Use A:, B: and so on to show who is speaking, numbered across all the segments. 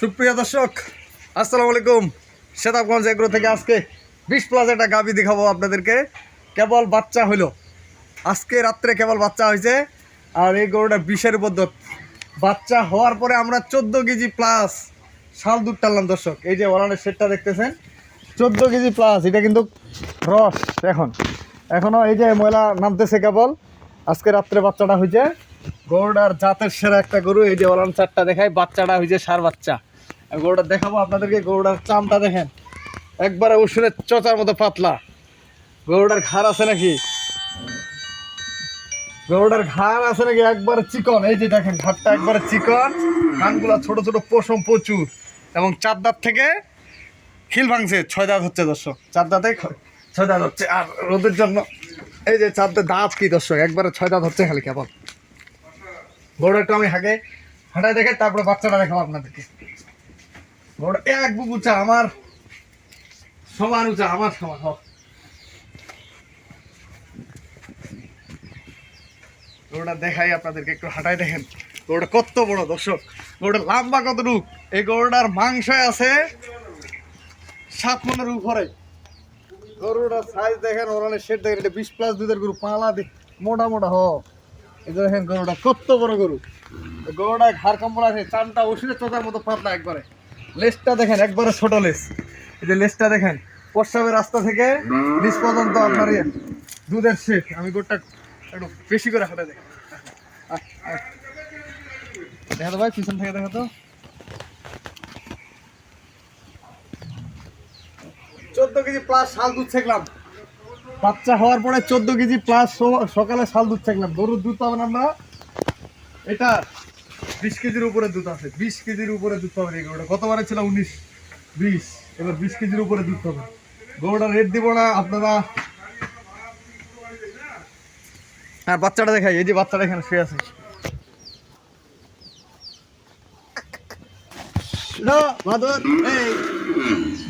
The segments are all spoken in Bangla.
A: সুপ্রিয় দর্শক, আসসালামু আলাইকুম। সেতাবগঞ্জ এগ্রো থেকে আজকে বিশ প্লাস একটা গাবি দেখাবো আপনাদেরকে। কেবল বাচ্চা হইল। আজকে রাত্রে কেবল বাচ্চা হয়েছে আর এই গরুটা বিশের উপর বাচ্চা হওয়ার পরে আমরা চোদ্দ কেজি প্লাস শাল দুধ টানলাম, দর্শক। এই যে ওলানের সেটটা দেখতেছেন, চোদ্দ কেজি প্লাস এটা কিন্তু রস এখন। এখনও এই যে ময়লা নামতেছে কেবল। আজকে রাত্রে বাচ্চাটা হয়েছে গরুটার জাতের সেরা একটা গরু। এই যে ওলান চারটা দেখায়, বাচ্চাটা হয়েছে সার বাচ্চা। গরুটা দেখাবো আপনাদেরকে, গরুটার চামটা দেখেন। একবারে উসুনের চচার মতো পাতলা। গরুটার ঘাড় আছে নাকি? গরুটার ঘাড় আছে নাকি? একবারে চিকন। এই যে দেখেন, ঘাড়টা একবারে চিকন। কানগুলা ছোট ছোট পশম প্রচুর। এবং চার দাঁত থেকে খিল ভাঙছে। ছয় দাঁত হচ্ছে দর্শক। চার দাঁতে ছয় দাঁত হচ্ছে। আর রোদের জন্য এই যে চার দাঁত কি দর্শক? একবারে ছয় দাঁত হচ্ছে খালি কেবল। গরুটা একটু আমি হাগে হাঁটায় দেখে তারপরে বাচ্চাটা দেখাবো আপনাদেরকে। গরুটা এক বুক উঁচা আমার সমান উঁচা, আমার সমান। হোক। গরুটা দেখাই আপনাদেরকে, একটু হাঁটাই দেখেন। গরুটা কত বড়, দর্শক। গরুটা লম্বা কত রূপ এই গরুটার মাংস আছে সাত মনের উপরে। গরুটার সাইজ দেখেন ওরানে শেড দেখেন, এটা বিশ প্লাস দুধের গরু, পালা মোটা মোটা হ। এই দেখেন গরুটা, কত বড় গরু। গরুটা ঘাড় কম্বল আছে চানটা ওষুধের চোতার মতো পাতলা একবারে। লেজটা দেখেন, একবারে ছোট লেজ। এই যে লেজটা দেখেন, প্রস্রাবের রাস্তা থেকে পর্যন্ত আপনার ইয়ে দুধের শেখ আমি গরুটা একটু বেশি করে আহ, আহ। দেখা। তো ভাই পিছন থেকে দেখা তো চোদ্দ কেজি প্লাস শাল দুধ ছেকলাম। বাচ্চা হওয়ার পরে চোদ্দ কেজি প্লাস সকালে শাল দুধ ছেকলাম। গরুর দুধ পাবেন আমরা এটা বিশ কেজির উপরে দুধ আছে। বিশ কেজির উপরে দুধ পাবেন এই গরুটা। গতবারে ছিল উনিশ বিশ এবার বিশ কেজির উপরে দুধ পাবেন। গরুটা রেট দিব না আপনারা হ্যাঁ বাচ্চাটা দেখাই। এই যে বাচ্চাটা এখানে শুয়ে আছে। এই,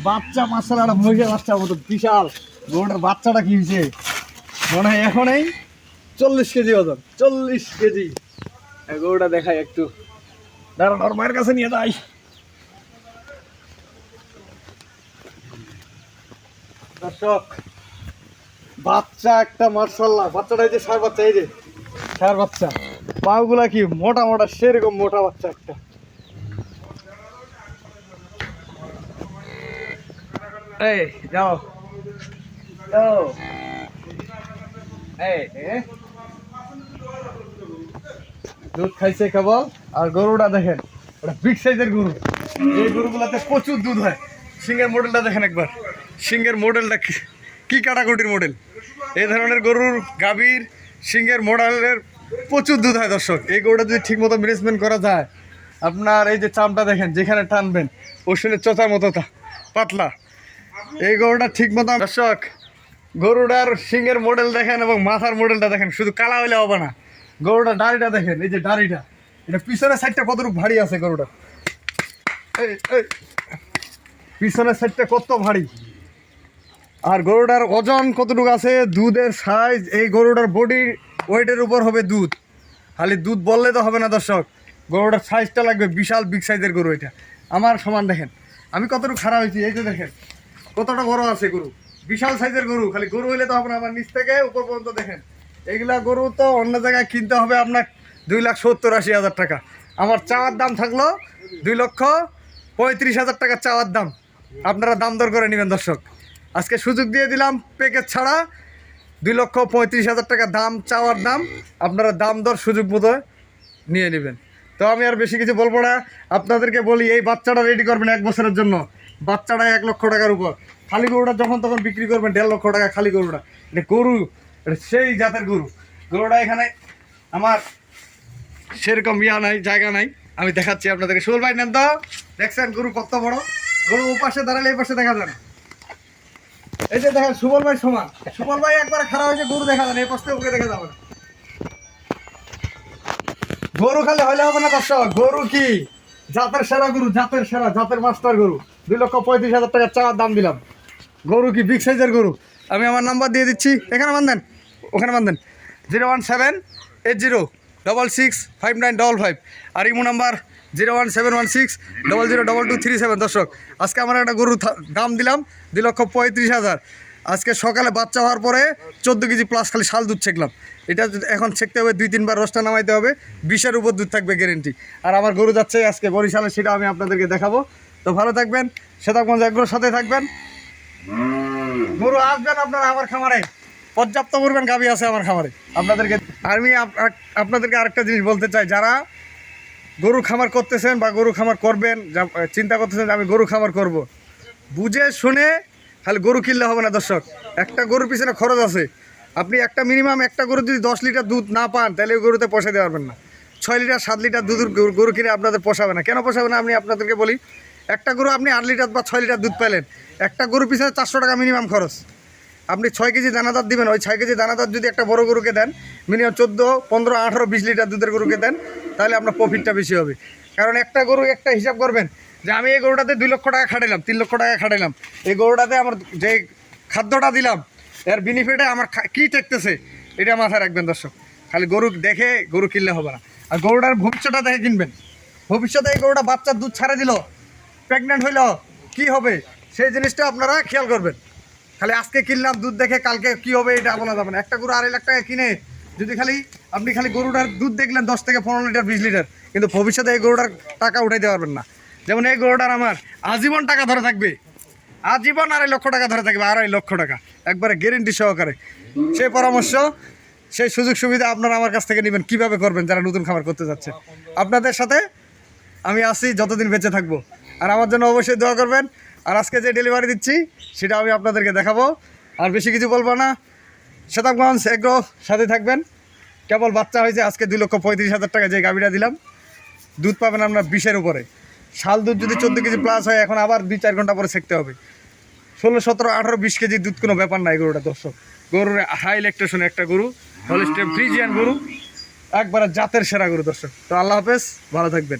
A: বাচ্চা মাসাল একটা মহিষের বাচ্চার মতো বিশাল। গরুটার বাচ্চাটা কি হয়েছে? মনে হয় এখনই চল্লিশ কেজি ওজন চল্লিশ কেজি। এই গরুটা দেখাই একটু। দাঁড়ান ওর মায়ের কাছে নিয়ে যাই। দর্শক বাচ্চা একটা মার্শাল্লাহ বাচ্চাটা এই যে সার বাচ্চা, এই যে সার বাচ্চা। পাগুলা কি মোটা মোটা, সেরকম মোটা বাচ্চা একটা। যাও। যাও। দুধ খাইছে কেবল, আর গরুটা দেখেন, ওটা বিগ সাইজের গরু। এই গরুগুলাতে প্রচুর দুধ হয়। সিংহের মডেলটা দেখেন একবার। সিংহের মডেলটা কি কাটাকুটির মডেল এই ধরনের গরুর গাভীর, সিংহের মডেলের প্রচুর দুধ হয় দর্শক। এই গরুটা যদি ঠিকমতো ম্যানেজমেন্ট করা যায়, আপনার এই যে চামটা দেখেন, যেখানে টানবেন ওষুধের চোচার মতো পাতলা। এই গরুটা ঠিক মতো দর্শক, গরুটার সিংহের মডেল দেখেন এবং মাথার মডেলটা দেখেন, শুধু কালা হইলে হবে না। গরুটার দাড়িটা দেখেন, এই যে ডাড়িটা এটা পিছনের সাইডটা কতটুকু ভারী আছে গরুটা? পিছনের সাইডটা কত ভারী? আর গরুটার ওজন কতটুকু আছে? দুধের সাইজ এই গরুটার বডি ওয়েটের উপর হবে দুধ। খালি দুধ বললে তো হবে না, দর্শক। গরুটার সাইজটা লাগবে বিশাল বিগ সাইজের গরু এটা। আমার সমান দেখেন। আমি কতটুকু খারাপ হয়েছি, এই যে দেখেন। কতটা বড় আছে গরু। বিশাল সাইজের গরু। খালি গরু হইলে তো হবে না আমার নিচ থেকে উপর পর্যন্ত দেখেন। এগুলা গরু তো অন্য জায়গায় কিনতে হবে আপনার দুই লাখ সত্তর আশি হাজার টাকা। আমার চাওয়ার দাম থাকল দুই লক্ষ পঁয়ত্রিশ হাজার টাকা চাওয়ার দাম। আপনারা দাম দর করে নেবেন, দর্শক। আজকে সুযোগ দিয়ে দিলাম প্যাকেজ ছাড়া। দুই লক্ষ পঁয়ত্রিশ হাজার টাকা দাম, চাওয়ার দাম। আপনারা দাম দর সুযোগ মতো নিয়ে নেবেন। তো আমি আর বেশি কিছু বলব না। আপনাদেরকে বলি, এই বাচ্চাটা রেডি করবেন এক বছরের জন্য। বাচ্চাটা এক লক্ষ টাকার উপর। খালি গরুটা যখন তখন বিক্রি করবেন, দেড় লক্ষ টাকা খালি গরুটা। এটা গরু, এটা সেই জাতের গরু। গরুটা এখানে আমার সেরকম ইয়া নাই, জায়গা নাই। আমি দেখাচ্ছি আপনাদেরকে। সুবল ভাই, নেন তো। দেখছেন গরু কত বড়? গরু ও পাশে দাঁড়ালে এই পাশে দেখা যায় না এই যে দেখেন সুবল ভাই সমান। সুবল ভাই একবার খারাপ হয়েছে, গরু দেখা না এই পাশে ওকে দেখা যাবে গরু খালি হলে হবে না দর্শক গরু কি? জাতের সেরা গরু, জাতের সেরা, জাতের মাস্টার গরু। দুই লক্ষ পঁয়ত্রিশ হাজার টাকা চাওয়ার দাম দিলাম। গরু কি বিগ সাইজের গরু? আমি আমার নাম্বার দিয়ে দিচ্ছি, এখানে বান্ধেন ওখানে বান্ধেন zero one seven eight zero double six five nine double five আর imo number zero one seven one six double zero double two three seven দর্শক, আজকে আমার একটা গরু থা- দাম দিলাম, দুই লক্ষ পঁয়ত্রিশ হাজার। আজকে সকালে বাচ্চা হওয়ার পরে চোদ্দ কেজি প্লাস খালি শাল দুধ ছেঁকলাম। এটা এখন ছেঁকতে হবে, দুই তিনবার রসটা নামাইতে হবে, বিশের উপর দুধ থাকবে গ্যারেন্টি আর আমার গরু যাচ্ছে আজকে বরিশালে, সেটা আমি আপনাদেরকে দেখাবো। তো ভালো থাকবেন সেতাবগঞ্জ এগুলোর সাথে থাকবেন। গরু আসবেন আপনারা আমার খামারে। পর্যাপ্ত করবেন গাবি আছে আমার খামারে। আপনাদেরকে আমি আপ- আপ- আপনাদেরকে আরেকটা জিনিস বলতে চাই, যারা গরু খামার করতেছেন বা গরু খামার করবেন চিন্তা করতেছেন যে আমি গরু খামার করব। বুঝে শুনে খালি গরু কিনলে হবে না দর্শক। একটা গরুর পিছনে খরচ আছে। আপনি একটা মিনিমাম একটা গরু যদি দশ লিটার দুধ না পান, তাহলে ওই গরুতে পোষাতে পারবেন না। ছয় লিটার, সাত লিটার দুধের গরু- গরু কিনে আপনাদের পোষাবে না। কেন পোষাবে না? আমি আপনাদেরকে বলি, একটা গরু আপনি আট লিটার বা ছয় লিটার দুধ পেলেন একটা গরুর পিছনে চারশো টাকা মিনিমাম খরচ। আপনি ছয় কেজি দানাদার দিবেন, ওই ছয় কেজি দানাদার যদি একটা বড় গরুকে দেন মিনিমাম চোদ্দ, পনেরো, আঠারো, বিশ লিটার দুধের গরুকে দেন, তাহলে আপনার প্রফিটটা বেশি হবে। কারণ একটা গরু একটা হিসাব করবেন, যে আমি এই গরুটাতে দুই লক্ষ টাকা খাটাইলাম, তিন লক্ষ টাকা খাটাইলাম। এই গরুটাতে আমার যে খাদ্যটা দিলাম, এর বেনিফিটে আমার কী টেকতেছে এটা মাথায় রাখবেন দর্শক। খালি গরু দেখে গরু কিনলে হবে না। আর গরুটার ভবিষ্যৎটা দেখে কিনবেন। ভবিষ্যতে এই গরুটা বাচ্চার দুধ ছাড়ে দিল প্রেগনেন্ট হইল, কি হবে? সেই জিনিসটা আপনারা খেয়াল করবেন। খালি আজকে কিনলাম, দুধ দেখে কালকে কি হবে এটা বলা যাবে না। একটা গরু আড়াই লাখ টাকা কিনে যদি খালি আপনি খালি গরুটার দুধ দেখলেন, দশ থেকে পনেরো লিটার, বিশ লিটার, কিন্তু ভবিষ্যতে এই গরুটার টাকা উঠাইতে পারবেন না। যেমন এই গরুটার আমার আজীবন টাকা ধরে থাকবে। আজীবন আড়াই লক্ষ টাকা ধরে থাকবে, আড়াই লক্ষ টাকা। একবারে গ্যারেন্টি সহকারে। সেই পরামর্শ, সেই সুযোগ সুবিধা আপনারা আমার কাছ থেকে নেবেন, কীভাবে করবেন যারা নতুন খাবার করতে যাচ্ছে। আপনাদের সাথে আমি আসি যতদিন বেঁচে থাকব। আর আমার জন্য অবশ্যই দোয়া করবেন। আর আজকে যে ডেলিভারি দিচ্ছি, সেটা আমি আপনাদেরকে দেখাবো। আর বেশি কিছু বলব না। শতাবগঞ্জ এগ্রো সাথে থাকবেন। কেবল বাচ্চা হয়েছে, আজকে দুই লক্ষ পঁয়ত্রিশ হাজার টাকা যে গাভিটা দিলাম। দুধ পাবেন আপনার বিশের উপরে। শাল দুধ যদি চোদ্দ কেজি প্লাস হয়, এখন আবার দুই চার ঘণ্টা পরে সেঁকতে হবে। ষোলো, সতেরো, আঠারো, বিশ কেজি দুধ কোনো ব্যাপার নাই গরুটা, দর্শক। গরুর হাই ইলেকট্রেশন একটা গরু হলিস্টেম ফ্রিজিয়ান গরু, একবারে জাতের সেরা গরু, দর্শক। তো আল্লাহ হাফেজ, ভালো থাকবেন।